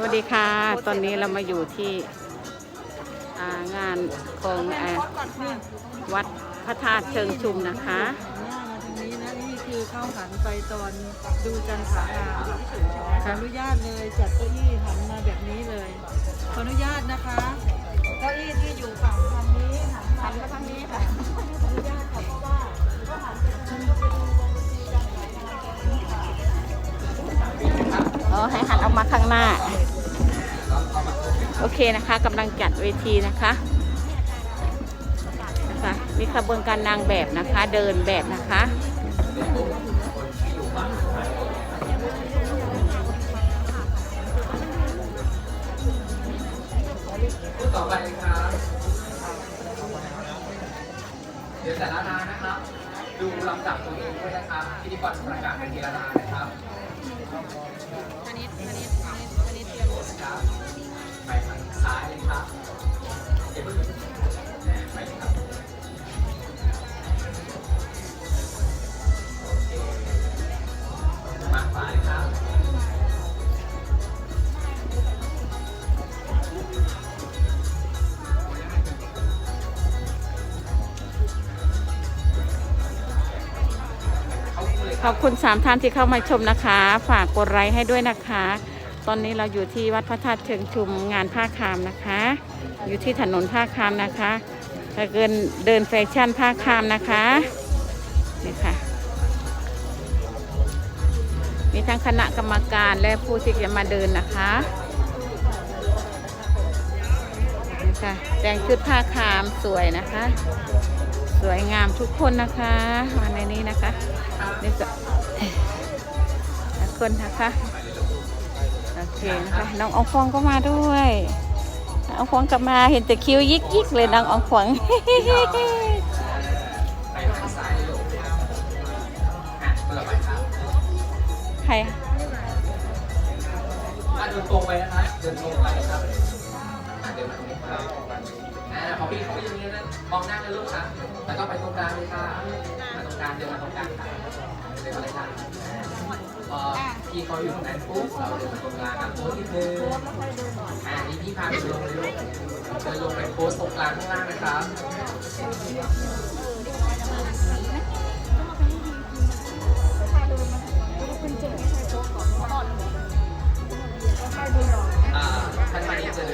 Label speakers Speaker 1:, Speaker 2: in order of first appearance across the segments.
Speaker 1: สวัสดีค่ะ ตอนนี้เรามาอยู่ที่งานของอวัดพระธาตุเชิงชุมนะคะ
Speaker 2: มาทางนี้นะนี่คือเข้าหันไปตอนดูจันทรารามขออนุญาตเลยจัดเก้าอี้หันมาแบบนี้เลย ขออนุญาตนะคะ เก้าอี้ที่อยู่ฝั่งทาง เค
Speaker 1: นะคะกำลังจัดเวทีนะคะนะคะมีขบวนการนางแบบนะคะ เดินแบบนะคะ
Speaker 3: ต่อไปครับเดี๋ยวแต่ละนานนะครับ ดูลำดับตัวเองด้วยนะครับพิธีกรประกาศเป็นทีละนานนะครับครับ ไปทางซ้ายเลยครับเดี๋ยวไปครับโอเคมาขวาเลยครับ
Speaker 1: ขอบคุณสามท่านที่เข้ามาชมนะคะ ฝากกดไลค์ให้ด้วยนะคะ ตอนนี้เราอยู่ที่วัดพระธาตุเชิงชุมงานผ้าคามนะคะ อยู่ที่ถนนผ้าคามนะคะถ้าเกินเดินแฟชั่นผ้าคามนะคะนี่ค่ะ มีทั้งคณะกรรมการและผู้ที่จะมาเดินนะคะนี่ค่ะแต่งชุดผ้าคามสวยนะคะ สวยงามทุกคนนะคะมาในนี้นะคะนี่ก็ทุกคนนะคะ โอเคนะคะน้องอองฟองก็มาด้วยองอองฟองกลับมาเห็นแต่คิ้วยิกยิกเลยน้องอองฟอง
Speaker 3: ไปทางซ้ายเลยลูกอะมาละไปครับ
Speaker 1: ใคร
Speaker 3: เดินตรงไปนะครับเดินตรงไปครับอะเดินมาตรงนี้ครับอ่าพอพี่เขาไปตรงนี้นะมองหน้าเลยลูกครับแล้วก็ไปตรงกลางเลยค่ะมาตรงกลางเดินมาตรงกลางค่ะเดินมาเลยค่ะ พอพี่เขาอยู่ตรงนั้นปุ๊บเราเดินมาตรงกลางนะโพสนิดนึงอ่านี่พี่พาไปลงเลยลูกเดินลงไปโพสตรงกลางข้างล่างนะครับอ่าท่านมานี้เจอ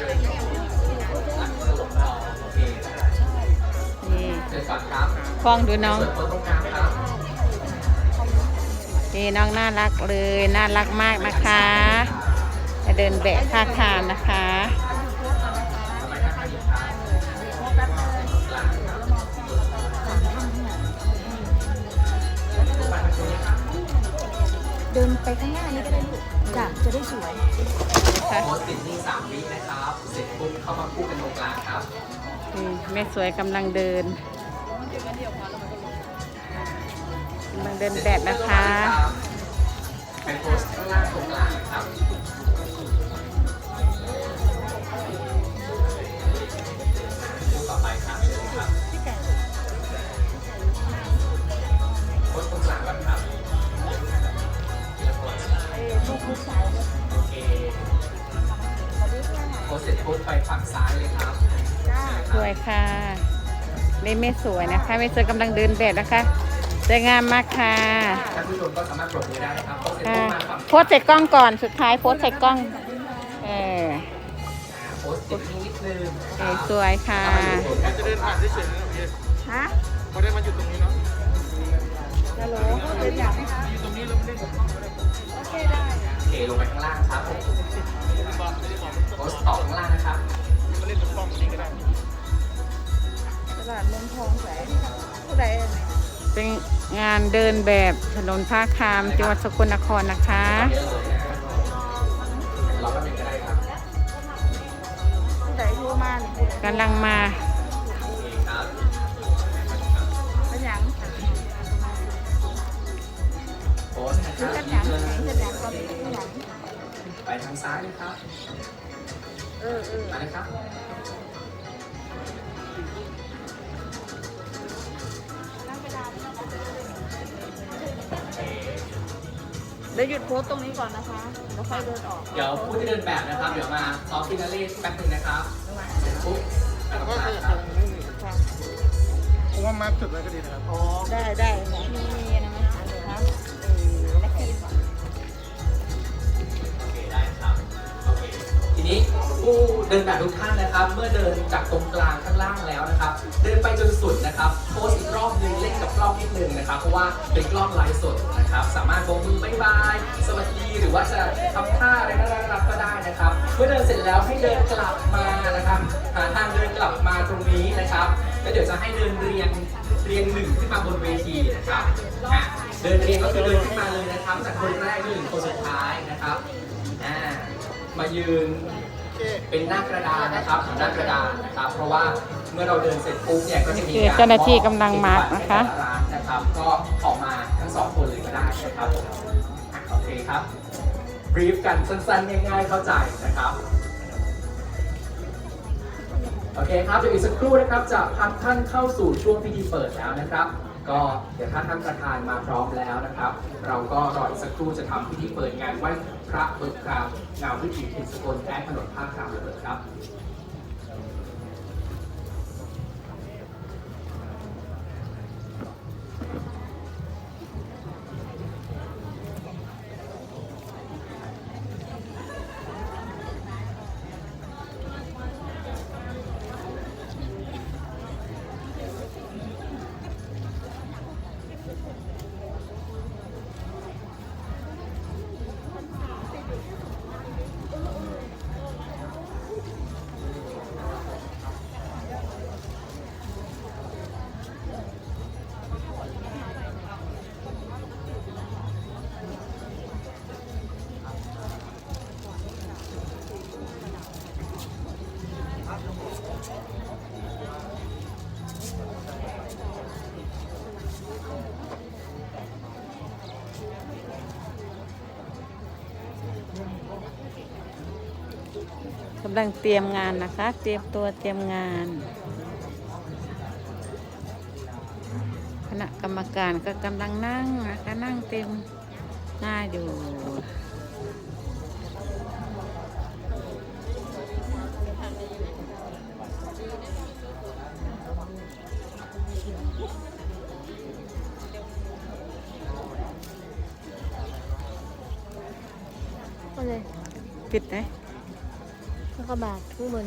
Speaker 3: หลังสุดอ๋อโอเค
Speaker 1: นี่
Speaker 3: เจอก่อนครับ
Speaker 1: ฟองดูน้อง
Speaker 3: เปิดโพสตรงกลางครับ
Speaker 1: นี่น้องน่ารักเลยน่ารักมากนะคะจะเดินแบกผ้าคามนะคะ
Speaker 3: ทำไมท่านมานี้ครับ
Speaker 4: เดินไปข้างหน้านี้ก็ได้ลูกจ้ะจะได้สวย
Speaker 1: ค่ะ
Speaker 3: โพสติดนี่สามวินะครับ เสร็จปุ๊บเข้ามาคู่กันตรงกลางครับ
Speaker 1: นี่แม่สวยกำลังเดิน กำลังเดินแบบนะคะ
Speaker 3: ไปโพสข้างล่างตรงกลางครับคู่ต่อไปครับเชิญครับโพสตรงกลางก่อนครับทีละคนโอเคโพสเสร็จปุ๊บไปฝั่งซ้ายเลยครับ
Speaker 1: สวยค่ะนี่ไม่สวยนะคะไม่สวยกำลังเดินแบบนะคะ สวยงามมากค่ะ
Speaker 3: ท่านผู้ชมก็สามารถปรบมือได้นะครับโพสเสร็จ
Speaker 1: ค่ะ
Speaker 3: ปุ๊บมาฝั่ง
Speaker 1: โพสต์ใส่กล้องก่อนสุดท้ายโพสต์ใส่กล้อง เออ
Speaker 3: โพสติดนิดนึง
Speaker 1: โอเคสวยค่ะ
Speaker 3: จะเดินผ่าน
Speaker 1: ฮะ
Speaker 3: พอได้มาอยู่ตรงนี้เนาะ
Speaker 2: ฮัลโหลเป็นอย่างนี้คะ
Speaker 3: อยู่ตรงนี้แล้วไม่ได้ผม
Speaker 2: โอเคได้
Speaker 3: โอเคลงไปข้างล่างครับโพสต่อข้างล่างนะครับ
Speaker 2: ตลาดเมืองทองแสงผู้ใดอันไหน
Speaker 1: เป็นงานเดินแบบถนนผ้าคามจังหวัดสกลนครนะคะ
Speaker 3: เยอะเลยนะเราก็เป็นก็ได้ครับ
Speaker 2: ผู้ใดโทรมานี่
Speaker 1: กำลังมา
Speaker 3: โอเคครับ
Speaker 2: เป็นอย่าง
Speaker 3: โพสนะค
Speaker 2: คือ
Speaker 3: รับ
Speaker 2: กัน
Speaker 3: ยิ้
Speaker 2: อย่าง
Speaker 3: มเลย
Speaker 2: ไหนกันอย่างก็เป็นอย่าง
Speaker 3: ไปทางซ้ายเลยครับ
Speaker 2: เออเออ
Speaker 3: มาเลยครับ เค
Speaker 2: เดี๋ยวหยุดโพสต์ตรงนี้ก่อนนะคะแล้วค่อยเดินออก
Speaker 3: เดี๋ยวผู้ที่เดินแบบนะครับ เดี๋ยวมาซ้อมฟินาเล่แป๊บหนึงนะครับเสร็จปุ๊บแล้วก็มาครับ
Speaker 5: ผมว่ามาร์คจุดไว้ก็ดีนะครับ
Speaker 2: อ๋อได้ได้ค่ะมีมีนะไหมคะคะเออนักกีฬา
Speaker 3: โอเคได้ครับโอเคทีนี้ผู้เดินแบบทุกท่านนะครับ เมื่อเดินจากตรงกลางข้างล่างแล้วนะครับ เดินไปจนสุดนะครับ โพสอีกรอบหนึงเล่นกับกล้องนิดนึงนะครับ เพราะว่าเป็นกล้องไลฟ์สดนะครับ รือว่าจะทำท่าอะไรน่ารักๆก็ได้นะครับ เมื่อเดินเสร็จแล้วให้เดินกลับมานะครับ หาทางเดินกลับมาตรงนี้นะครับ แล้วเดี๋ยวจะให้เดินเรียงเรียงหนึ่งขึ้นมาบนเวทีนะครับอะเดินเรียงก็คือเดินขึ้นมาเลยนะครับ จากคนแรกจนถึงคนสุดท้ายนะครับอ่ามายืนเป็นหน้ากระดานนะครับหน้ากระดานนะครับ เพราะว่าเมื่อเราเดินเสร็จปุ๊บเนี่ยก็จะมี
Speaker 1: โอเคเจ้าหน้าที่กำลังมาร์คนะคะ
Speaker 3: ร้านนะครับ ก็ออกมาทั้งสองคนเลยก็ได้นะครับผมอะ โอเคครับบรีฟกันสั้นๆ ง่ายๆ เข้าใจนะครับ โอเคครับเดี๋ยวอีกสักครู่นะครับ จะพักท่านเข้าสู่ช่วงพิธีเปิดแล้วนะครับ ก็เดี๋ยวถ้าท่านประธานมาพร้อมแล้วนะครับ เราก็รออีกสักครู่จะทำพิธีเปิดงานไหว้พระเบิกครามงานวิถีถิ่นสกลแท้ถนนภาคกลางเลยครับ
Speaker 1: กำลังเตรียมงานนะคะ เตรียมตัวเตรียมงาน คณะกรรมการก็กำลังนั่งนะคะนั่งเต็มหน้าอยู่
Speaker 4: ก็เลย
Speaker 1: ปิดไหม
Speaker 4: แล้วก็บาดข้างบน